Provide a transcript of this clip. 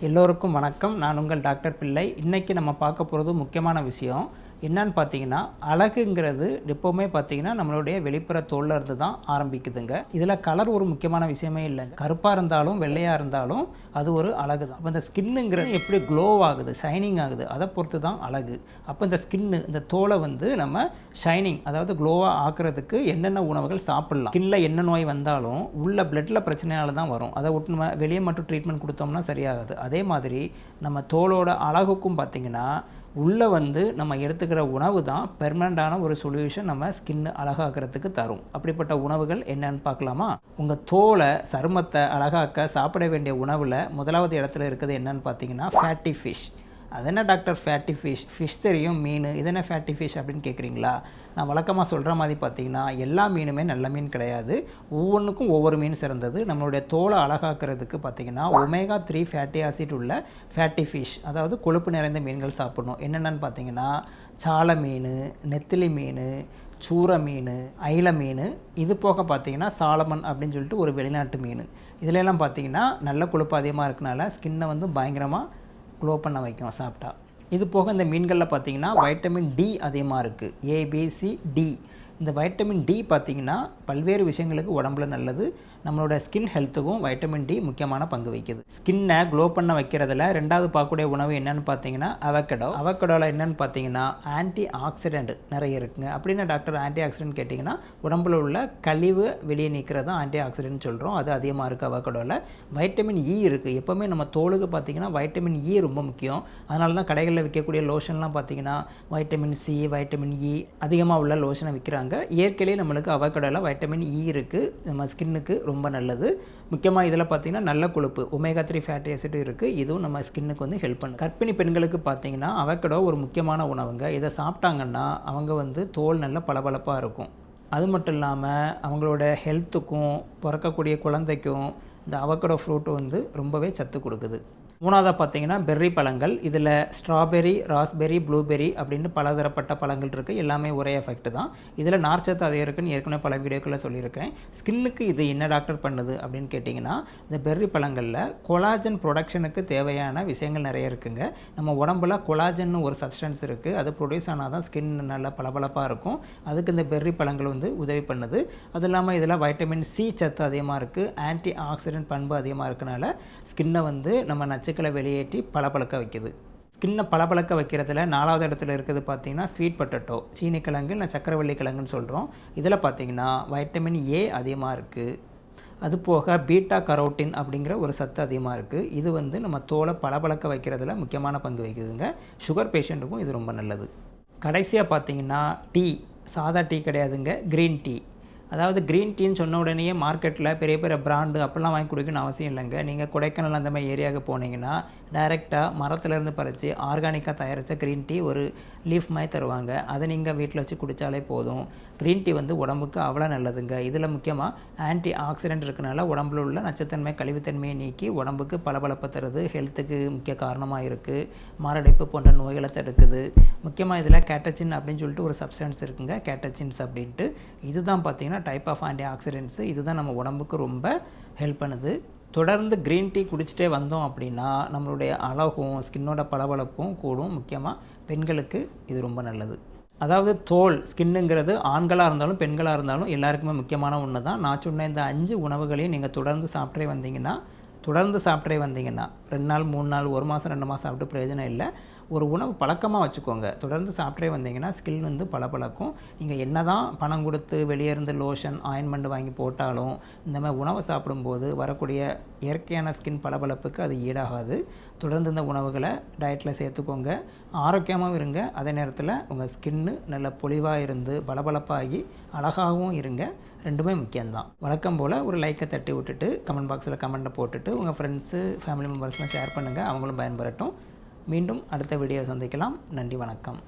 எல்லோருக்கும் வணக்கம். நான் உங்கள் டாக்டர் பிள்ளை. இன்றைக்கி நம்ம பார்க்க போகிறது முக்கியமான விஷயம். என்னன்னு பார்த்தீங்கன்னா அழகுங்கிறது எப்போவுமே பார்த்தீங்கன்னா நம்மளுடைய வெளிப்புற தோல்ல இருந்து தான் ஆரம்பிக்குதுங்க. இதில் கலர் ஒரு முக்கியமான விஷயமே இல்லைங்க. கருப்பாக இருந்தாலும் வெள்ளையாக இருந்தாலும் அது ஒரு அழகு தான். அப்போ இந்த ஸ்கின்னுங்கிறது எப்படி க்ளோ ஆகுது ஷைனிங் ஆகுது அதை பொறுத்து தான் அழகு. அப்போ இந்த ஸ்கின்னு இந்த தோலை வந்து நம்ம ஷைனிங் அதாவது க்ளோவாக ஆக்குறதுக்கு என்னென்ன உணவுகள் சாப்பிட்லாம் ஸ்கின்ல என்ன நோய் வந்தாலும் உள்ள பிளட்டில் பிரச்சனையால் தான் வரும். அதை விட்டு நம்ம வெளியே மட்டும் ட்ரீட்மெண்ட் கொடுத்தோம்னா சரியாகாது. அதே மாதிரி நம்ம தோலோட அழகுக்கும் பார்த்தீங்கன்னா உள்ளே வந்து நம்ம எடுத்துக்கிற உணவு தான் பெர்மனண்டான ஒரு சொல்யூஷன் நம்ம ஸ்கின் அழகாக்கிறதுக்கு தரும். அப்படிப்பட்ட உணவுகள் என்னன்னு பார்க்கலாமா? உங்கள் தோலை சருமத்தை அழகாக்க சாப்பிட வேண்டிய உணவில் முதலாவது இடத்துல இருக்குது என்னன்னு பார்த்தீங்கன்னா ஃபேட்டி ஃபிஷ் அது என்ன டாக்டர் ஃபேட்டி ஃபிஷ் ஃபிஷ் தெரியும் மீன். இது என்ன ஃபேட்டி ஃபிஷ் அப்படின்னு கேட்குறீங்களா நான் வழக்கமாக சொல்கிற மாதிரி பார்த்தீங்கன்னா எல்லா மீனுமே நல்ல மீன் கிடையாது. ஒவ்வொன்றுக்கும் ஒவ்வொரு மீன் சிறந்தது. நம்மளுடைய தோலை அழகாக்கிறதுக்கு பார்த்தீங்கன்னா ஒமேகா த்ரீ ஃபேட்டி ஆசிட் உள்ள ஃபேட்டி ஃபிஷ் அதாவது கொழுப்பு நிறைந்த மீன்கள் சாப்பிடணும். என்னென்னு பார்த்தீங்கன்னா சால மீன் நெத்திலி மீன் சூர மீன் ஐல மீன். இது போக பார்த்தீங்கன்னா சாலமன் அப்படின்னு சொல்லிட்டு ஒரு வெளிநாட்டு மீன். இதிலெல்லாம் பார்த்தீங்கன்னா நல்ல கொழுப்பு அதிகமாக இருக்கனால ஸ்கின்னை வந்து பயங்கரமாக க்ளோ பண்ண வைக்கும் சாப்பிட்டா இது போக இந்த மீன்களில் பார்த்தீங்கன்னா வைட்டமின் டி அதிகமாக இருக்குது ஏபிசி டி இந்த வைட்டமின் டி பார்த்தீங்கன்னா பல்வேறு விஷயங்களுக்கு உடம்புல நல்லது. நம்மளோட ஸ்கின் ஹெல்த்துக்கும் வைட்டமின் டி முக்கியமான பங்கு வகிக்குது. ஸ்கின்னை க்ளோ பண்ண வைக்கிறதுல ரெண்டாவது பார்க்கக்கூடிய உணவு என்னன்னு பார்த்தீங்கன்னா அவக்கடோ அவக்கடோவில் என்னன்னு பார்த்தீங்கன்னா ஆன்டி ஆக்சிடென்ட் நிறைய இருக்குங்க. அப்படின்னா டாக்டர் ஆன்டி ஆக்சிடென்ட் கேட்டிங்கன்னா உடம்புல உள்ள கழிவு வெளியே நீக்கிறது ஆன்டி ஆக்சிடென்ட் சொல்கிறோம் அது அதிகமாக இருக்குது அவக்கடோவில் வைட்டமின் இ e இருக்குது எப்போவுமே நம்ம தோலுக்கு பார்த்தீங்கன்னா வைட்டமின் இ e ரொம்ப முக்கியம். அதனால தான் கடைகளில் விற்கக்கூடிய லோஷன்லாம் பார்த்தீங்கன்னா வைட்டமின் சி வைட்டமின் இ அதிகமாக உள்ள லோஷனை விற்கிறாங்க. இயற்கையிலே நம்மளுக்கு அவக்கடோவில் வைட்டமின் இ e இருக்குது நம்ம ஸ்கின்னுக்கு ரொம்ப நல்லது. முக்கியமாக இதில் பார்த்தீங்கன்னா நல்ல கொழுப்பு ஒமேகா த்ரீ ஃபேட்டி ஆசிட் இருக்குது இதுவும் நம்ம ஸ்கின்னுக்கு வந்து ஹெல்ப் பண்ணுது. கர்ப்பிணி பெண்களுக்கு பார்த்தீங்கன்னா அவக்கடோ ஒரு முக்கியமான உணவுங்க. இதை சாப்பிட்டாங்கன்னா அவங்க வந்து தோல் நல்ல பளபளப்பாக இருக்கும். அது மட்டும் இல்லாமல் அவங்களோட ஹெல்த்துக்கும் பிறக்கக்கூடிய குழந்தைக்கும் இந்த அவக்கடோ ஃப்ரூட் வந்து ரொம்பவே சத்து கொடுக்குது. மூணாவதாக பார்த்தீங்கன்னா பெர்ரி பழங்கள். இதில் ஸ்ட்ராபெரி ராஸ்பெரி ப்ளூபெரி அப்படின்னு பலதரப்பட்ட பழங்கள் இருக்குது எல்லாமே ஒரே எஃபெக்ட் தான். இதில் நார்ச்சத்து அதிகம் இருக்குன்னு ஏற்கனவே பல வீடியோக்களில் சொல்லியிருக்கேன். ஸ்கின்னுக்கு இது என்ன டாக்டர் பண்ணுது அப்படின்னு கேட்டிங்கன்னா இந்த பெர்ரி பழங்களில் கொலாஜன் ப்ரொடக்ஷனுக்கு தேவையான விஷயங்கள் நிறைய இருக்குங்க. நம்ம உடம்புல கொலாஜன் ஒரு சப்ஸ்டன்ஸ் இருக்குது அது ப்ரொடியூஸ் ஆனால் தான் ஸ்கின் நல்லா பளபளப்பாக இருக்கும். அதுக்கு இந்த பெர்ரி பழங்கள் வந்து உதவி பண்ணுது. அது இல்லாமல் இதில் வைட்டமின் சி சத்து அதிகமாக இருக்குது ஆன்டி ஆக்சிடென்ட் பண்பு அதிகமாக இருக்கனால ஸ்கின்னை வந்து நம்ம நச்சு நச்சுக்களை வெளியேற்றி பளபளக்க வைக்குது. ஸ்கின்னை பளபளக்க வைக்கிறதுல நாலாவது இடத்துல இருக்கிறது பார்த்தீங்கன்னா ஸ்வீட் பொட்டேட்டோ சீனி கிழங்கு இல்லை சக்கரவள்ளி கிழங்குன்னு சொல்கிறோம் இதில் பார்த்திங்கன்னா வைட்டமின் ஏ அதிகமாக இருக்குது அது போக பீட்டா கரோட்டின் அப்படிங்கிற ஒரு சத்து அதிகமாக இருக்குது இது வந்து நம்ம தோலை பளபளக்க வைக்கிறதுல முக்கியமான பங்கு வகிக்குதுங்க. சுகர் பேஷண்ட்டுக்கும் இது ரொம்ப நல்லது. கடைசியாக பார்த்தீங்கன்னா டீ சாதா டீ கிடையாதுங்க க்ரீன் டீ அதாவது க்ரீன் டீன்னு சொன்ன உடனே மார்க்கெட்டில் பெரிய பெரிய பிராண்டு அப்படிலாம் வாங்கி குடிக்கணும்னு அவசியம் இல்லைங்க. நீங்கள் கொடைக்கானல் அந்த மாதிரி ஏரியாவுக்கு போனீங்கன்னா டைரெக்டாக மரத்துலேருந்து பறித்து ஆர்கானிக்காக தயாரித்த க்ரீன் டீ ஒரு லீஃப் மாதிரி தருவாங்க. அதை நீங்கள் வீட்டில் வச்சு குடித்தாலே போதும். க்ரீன் டீ வந்து உடம்புக்கு அவ்வளோ நல்லதுங்க. இதில் முக்கியமாக ஆன்டி ஆக்சிடென்ட் இருக்கனால உடம்புல உள்ள நச்சுத்தன்மை கழிவுத்தன்மையை நீக்கி உடம்புக்கு பளபளப்பை தருது. ஹெல்த்துக்கு முக்கிய காரணமாக இருக்குது மாரடைப்பு போன்ற நோய்களை தடுக்குது. முக்கியமாக இதில் கேட்டச்சின் அப்படின்னு சொல்லிட்டு ஒரு சப்ஸ்டன்ஸ் இருக்குங்க. கேட்டச்சின்ஸ் அப்படின்ட்டு. இதுதான் பார்த்தீங்கன்னா டைப் ஆஃப் ஆன்டி ஆக்சிடென்ட்ஸு இதுதான் நம்ம உடம்புக்கு ரொம்ப ஹெல்ப் பண்ணுது. தொடர்ந்து க்ரீன் டீ குடிச்சிட்டே வந்தோம் அப்படின்னா நம்மளுடைய அழகும் ஸ்கின்னோட பளபளப்பும் கூடும். முக்கியமாக பெண்களுக்கு இது ரொம்ப நல்லது. அதாவது தோல் ஸ்கின்னுங்கிறது ஆண்களாக இருந்தாலும் பெண்களாக இருந்தாலும் எல்லாருக்குமே முக்கியமான ஒன்று தான் நான் சொன்ன இந்த அஞ்சு உணவுகளையும் நீங்கள் தொடர்ந்து சாப்பிட்டே வந்தீங்கன்னா தொடர்ந்து சாப்பிட்டே வந்தீங்கன்னா ரெண்டு நாள் மூணு நாள் ஒரு மாதம் ரெண்டு மாதம் சாப்பிட்டு பிரயோஜனம் இல்லை. ஒரு உணவு பழக்கமாக வச்சுக்கோங்க. தொடர்ந்து சாப்பிட்டே வந்தீங்கன்னா ஸ்கின் வந்து பளபளக்கும். நீங்கள் என்ன தான் பணம் கொடுத்து வெளியே இருந்து லோஷன் ஆயின்மெண்ட் வாங்கி போட்டாலும் இந்த மாதிரி உணவை சாப்பிடும்போது வரக்கூடிய இயற்கையான ஸ்கின் பளபளப்புக்கு அது ஈடாகாது. தொடர்ந்து இந்த உணவுகளை டயட்டில் சேர்த்துக்கோங்க. ஆரோக்கியமாகவும் இருங்க. அதே நேரத்தில் உங்கள் ஸ்கின்னு நல்ல பொலிவாக இருந்து பளபளப்பாகி அழகாகவும் இருங்க. ரெண்டுமே முக்கியம்தான். வழக்கம் போல் ஒரு லைக்கை தட்டி விட்டுட்டு கமெண்ட் பாக்ஸில் கமெண்ட்டை போட்டுட்டு உங்கள் ஃப்ரெண்ட்ஸு ஃபேமிலி மெம்பர்ஸ்லாம் ஷேர் பண்ணுங்கள் அவங்களும் பயன்பெறட்டும். மீண்டும் அடுத்த வீடியோ சந்திக்கலாம். நன்றி வணக்கம்.